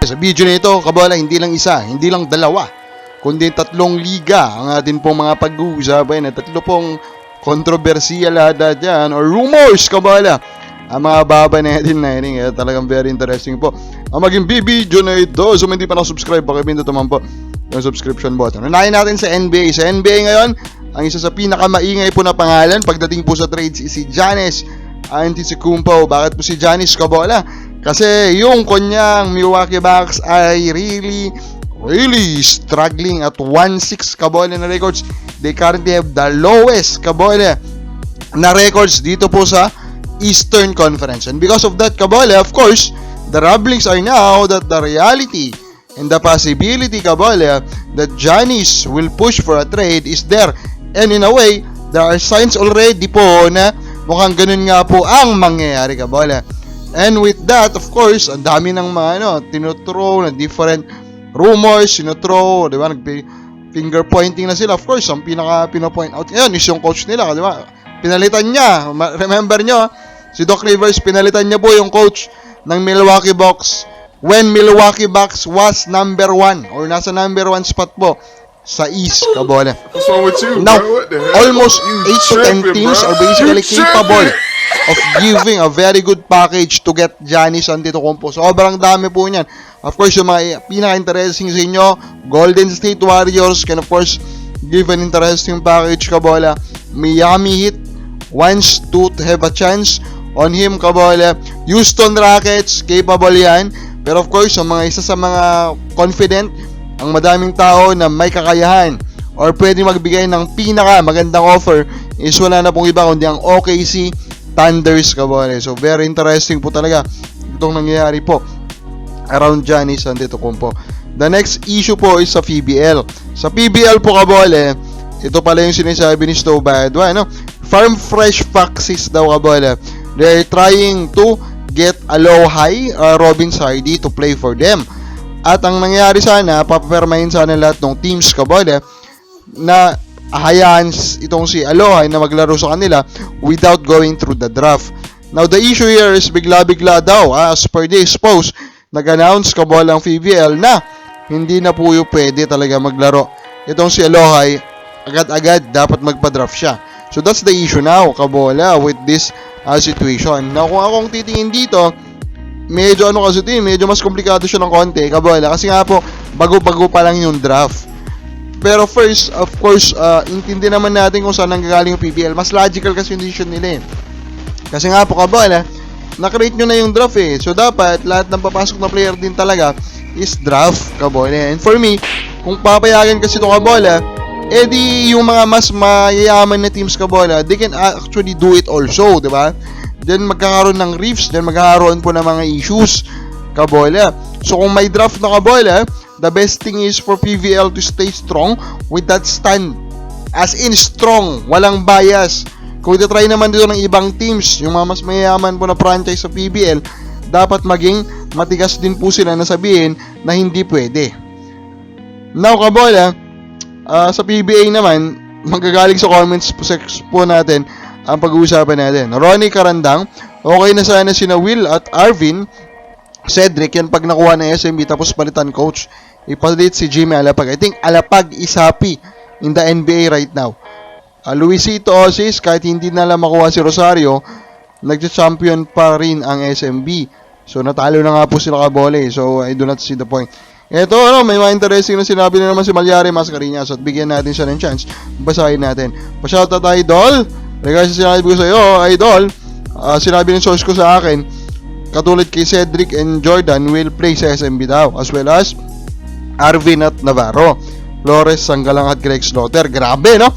Sa video na ito, kabola, hindi lang isa, hindi lang dalawa, kundi tatlong liga ang atin pong mga pag-uusapan na tatlo pong kontrobersiyal ata dyan or rumors, kabola. Ang mga baba natin na yun, eh, talagang very interesting po. Ang maging video na ito, so hindi pa nakasubscribe, pakipindot naman po yung subscription button. Unahin natin sa NBA. Sa NBA ngayon, ang isa sa pinakamaingay po na pangalan pagdating po sa trades si Giannis Antetokounmpo. Bakit po si Giannis Kabola? Kasi yung kanyang Milwaukee Bucks ay really really struggling at 1-6 Kabola na records. They currently have the lowest Kabola na records dito po sa Eastern Conference. And because of that Kabola, of course, the rumblings are now that the reality and the possibility, Kabola, that Giannis will push for a trade is there. And in a way, there are signs already po na mukhang ganun nga po ang mangyayari, Kabola. And with that, of course, ang dami ng mga ano, tinuturo na different rumors, sinutro, di ba, nag finger pointing na sila. Of course, ang pinaka pinopoint out ngayon is yung coach nila, di ba? Pinalitan niya. Remember nyo, si Doc Rivers, pinalitan niya po yung coach ng Milwaukee Bucks when Milwaukee Bucks was number one or nasa number one spot po sa East, Kabola. What's wrong with you, Now, bro? What the hell? almost You 8 to 10 tripping, teams bro. are basically You capable tripping. Of giving a very good package to get Giannis Antetokounmpo. Sobrang dami po niyan. Of course, yung mga pinaka-interesting sa inyo, Golden State Warriors can of course give an interesting package, Kabola. Miami Heat wants to have a chance on him, Kabola. Houston Rockets, capable yan. Pero of course, ang mga isa sa mga confident, ang madaming tao na may kakayahan or pwede magbigay ng pinaka magandang offer is wala na pong iba kundi ang OKC Thunders kabole. So very interesting po talaga itong nangyayari po around Giannis Antetokounmpo. The next issue po is sa PBL. Sa PBL po kabole, ito pala yung sinasabi ni Stowe Badwa, no? Farm Fresh Foxes daw kabole. They're trying to get a low high uh, Robin Sardi to play for them. At ang nangyayari sana, papapermahin sana lahat ng teams kabole na hayaan itong si Aloha na maglaro sa kanila without going through the draft. Now, the issue here is bigla-bigla daw, ah, as per this post, nag-announce kabol ang PBL na hindi na po yung pwede talaga maglaro. Itong si Aloha agad-agad dapat magpa-draft siya. So, that's the issue now, kabola, with this ah, situation. Now, kung akong titingin dito, medyo ano kasi ito, eh, medyo mas komplikado siya ng konti, kabola, kasi nga po, bago-bago pa lang yung draft. Pero first, of course, uh, intindi naman natin kung saan nanggagaling yung PBL. Mas logical kasi yung decision nila eh. Kasi nga po, kabola, na-create nyo na yung draft eh. So, dapat, lahat ng papasok na player din talaga is draft, kabola. And for me, kung papayagan kasi ito kabola, eh di yung mga mas mayayaman na teams kabola, they can actually do it also, di ba? Then magkakaroon ng reefs, then magkakaroon po ng mga issues, kabola. So, kung may draft na kabola, the best thing is for PVL to stay strong with that stand. As in strong, walang bias. Kung try naman dito ng ibang teams, yung mga mas mayayaman po na franchise sa PBL, dapat maging matigas din po sila na sabihin na hindi pwede. Now, kabola, ah, sa PBA naman, magagaling sa comments po, sex po natin ang pag-uusapan natin. Ronnie Karandang, okay na sana sina Will at Arvin, Cedric, yan pag nakuha ng SMB tapos palitan coach. Ipalit si Jimmy Alapag. I think Alapag is happy in the NBA right now. Uh, Luisito Osis, kahit hindi na lang makuha si Rosario, nagcha-champion pa rin ang SMB. So, natalo na nga po sila kabole. So, I do not see the point. Ito, ano, may mga interesting na sinabi na naman si Malyari Mascarinas at bigyan natin siya ng chance. Basahin natin. Pa-shoutout Idol. Regards sa sinabi ko sa iyo, Idol, ah, sinabi ng source ko sa akin, katulad kay Cedric and Jordan will play sa SMB daw, as well as Arvin at Navarro. Flores, Sanggalang at Greg Slaughter. Grabe, no?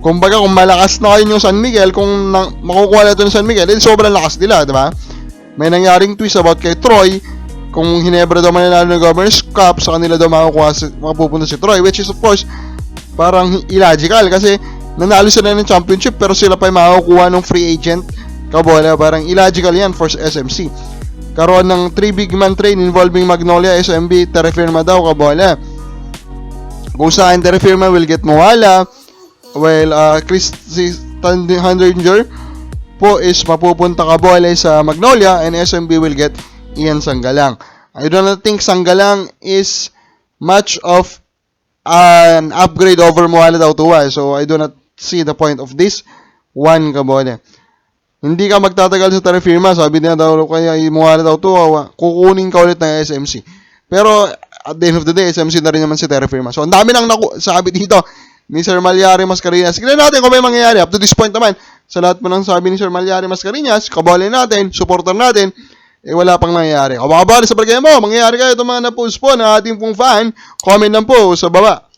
Kumbaga, kung malakas na kayo yung San Miguel, kung na, makukuha na ito ng San Miguel, eh, sobrang lakas nila, di ba? May nangyaring twist about kay Troy, kung Hinebra daw mananalo ng Governor's Cup, sa kanila daw makukuha si, mapupunta si Troy, which is of course, parang illogical, kasi nanalo sila ng championship, pero sila pa yung makukuha ng free agent, kabola, parang illogical yan for SMC. Karoon ng 3 big man train involving Magnolia, SMB, Terrafirma daw, kabola. Kung saan Terrafirma will get Moala, well, uh, Chris Hundinger po is mapupunta kabole sa Magnolia and SMB will get Ian Sanggalang. I do not think Sanggalang is much of an upgrade over Muhalad Autua. So, I do not see the point of this one kabole. Hindi ka magtatagal sa Terrafirma, sabi niya daw kaya Muhalad Autua, kukunin ka ulit ng SMC. Pero, at the end of the day, SMC na rin naman si Terrafirma. So, ang dami nang naku- sabi dito ni Sir Malyari Mascareñas. Tignan natin kung may mangyayari. Up to this point naman, sa lahat po ng sabi ni Sir Malyari Mascareñas, kabole natin, supporter natin, eh wala pang nangyayari. Kung makabali sa bagay mo, mangyayari kayo itong mga na-post po ng ating pong fan, comment lang po sa baba.